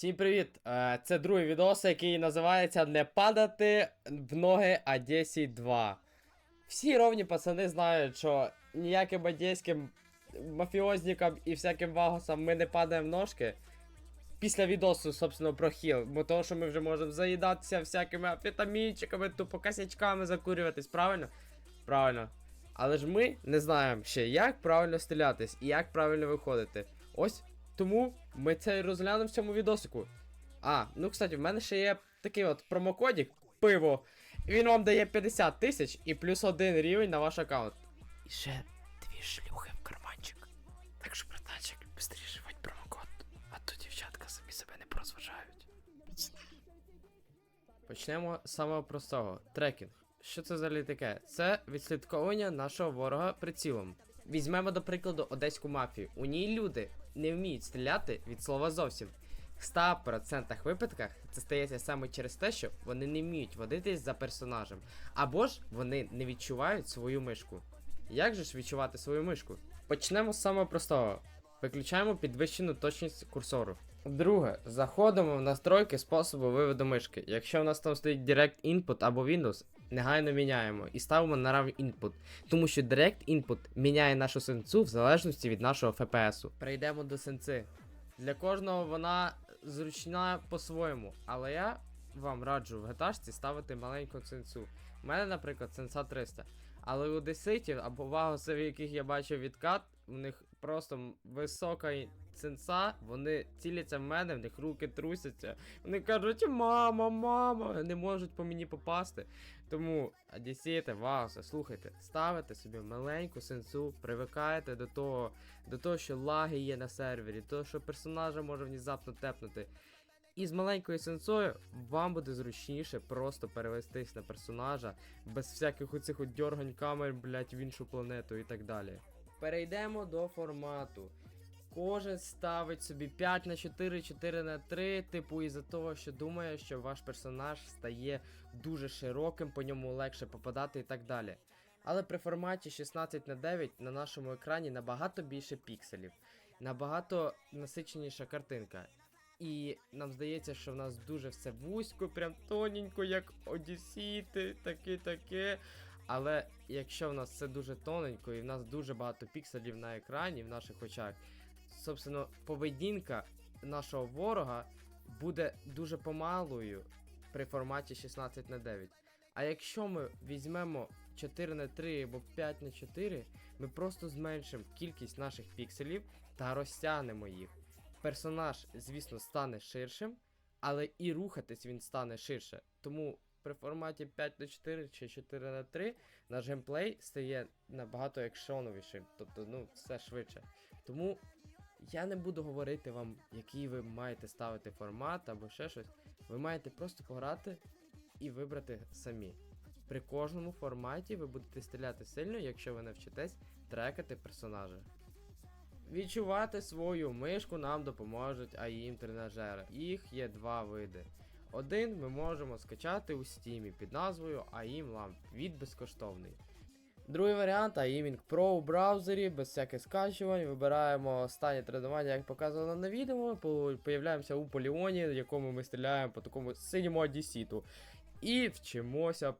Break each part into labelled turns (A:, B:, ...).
A: Всім привіт! Е, Це другий відос, який називається Не падати в ноги Одесі 2. Всі ровні пацани знають, що ніяким одеським мафіозникам і всяким вагосам ми не падаємо в ножки. Після відосу, собственно, про хіл, бо того, що ми вже можемо заїдатися всякими амфетамінчиками, тупо косячками закурюватись, правильно? Правильно. Але ж ми не знаємо ще, як правильно стрілятись і як правильно виходити. Ось тому ми це розглянемо в цьому відосику. А, ну кстати, в мене ще є такий от промокодік пиво. Він вам дає 50 тисяч і плюс один рівень на ваш аккаунт. І ще дві шлюхи в карманчик. Так що, братанчик, быстріше вводь промокод, а то дівчатка самі себе не прозважають. Почнемо з самого простого. Трекінг. Що це взагалі таке? Це відслідковування нашого ворога прицілом. Візьмемо до прикладу одеську мафію. У ній люди не вміють стріляти від слова зовсім. В 100% випадках це стається саме через те, що вони не вміють водитись за персонажем, або ж вони не відчувають свою мишку. Як же ж відчувати свою мишку? Почнемо з самого простого. Виключаємо підвищену точність курсору. Друге, заходимо в настройки способу виводу мишки. Якщо у нас там стоїть Direct Input або Windows, негайно міняємо і ставимо на рав Input, тому що Direct Input міняє нашу сенсу в залежності від нашого FPS. Перейдемо до сенси. Для кожного вона зручна по-своєму, але я вам раджу в геташці ставити маленьку сенсу. У мене, наприклад, сенса 300. Але у деситів або вагосів, яких я бачив відкат, у них просто висока сенса, вони ціляться в мене, в них руки трусяться. Вони кажуть, мама, мама, не можуть по мені попасти. Тому одесіте, вагоси, слухайте, ставите собі маленьку сенсу, привикаєте до того, до того, що лаги є на сервері, того, що персонажа може внезапно тепнути. І з маленькою сенсою вам буде зручніше просто перевестись на персонажа без всяких оцих от дьоргань камер, блять, в іншу планету і так далі. Перейдемо до формату. Кожен ставить собі 5 на 4, 4 на 3, типу, із-за того, що думає, що ваш персонаж стає дуже широким, по ньому легше попадати і так далі. Але при форматі 16 на 9 на нашому екрані набагато більше пікселів, набагато насиченіша картинка. І нам здається, що в нас дуже все вузько, прям тоненько, як Одісіти, таке таке. Але якщо в нас все дуже тоненько і в нас дуже багато пікселів на екрані в наших очах, собственно, поведінка нашого ворога буде дуже помалою при форматі 16 на 9. А якщо ми візьмемо 4 на 3 або 5 на 4, ми просто зменшимо кількість наших пікселів та розтягнемо їх. Персонаж, звісно, стане ширшим, але і рухатись він стане ширше. Тому при форматі 5 на 4 чи 4 на 3 наш геймплей стає набагато екшоновішим, тобто, ну, все швидше. Тому я не буду говорити вам, який ви маєте ставити формат або ще щось. Ви маєте просто пограти і вибрати самі. При кожному форматі ви будете стріляти сильно, якщо ви навчитесь трекати персонажа. Відчувати свою мишку нам допоможуть AIM тренажери. Їх є два види. Один ми можемо скачати у Steam під назвою AIM Lamp від безкоштовний. Другий варіант AIMing Pro у браузері, без всяких скачувань. Вибираємо останнє тренування, як показано на відео. по- Появляємося у поліоні, в якому ми стріляємо по такому синьому одісіту. І вчимося,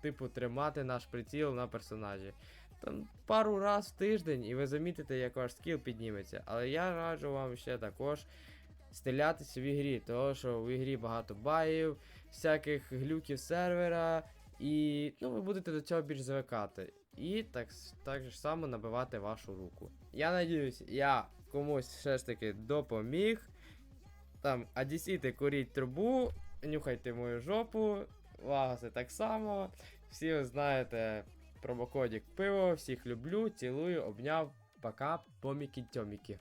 A: типу, тримати наш приціл на персонажі. Там пару раз в тиждень, і ви замітите, як ваш скіл підніметься. Але я раджу вам ще також стрілятися в ігрі, тому що в ігрі багато багів, всяких глюків сервера, і ну, ви будете до цього більш звикати. І так, так же само набивати вашу руку. Я надіюсь, я комусь все ж таки допоміг. Там, одісіти, куріть трубу, нюхайте мою жопу, вагаси так само. Всі ви знаєте промокодік пиво, всіх люблю, цілую, обняв, пока, поміки-тьоміки.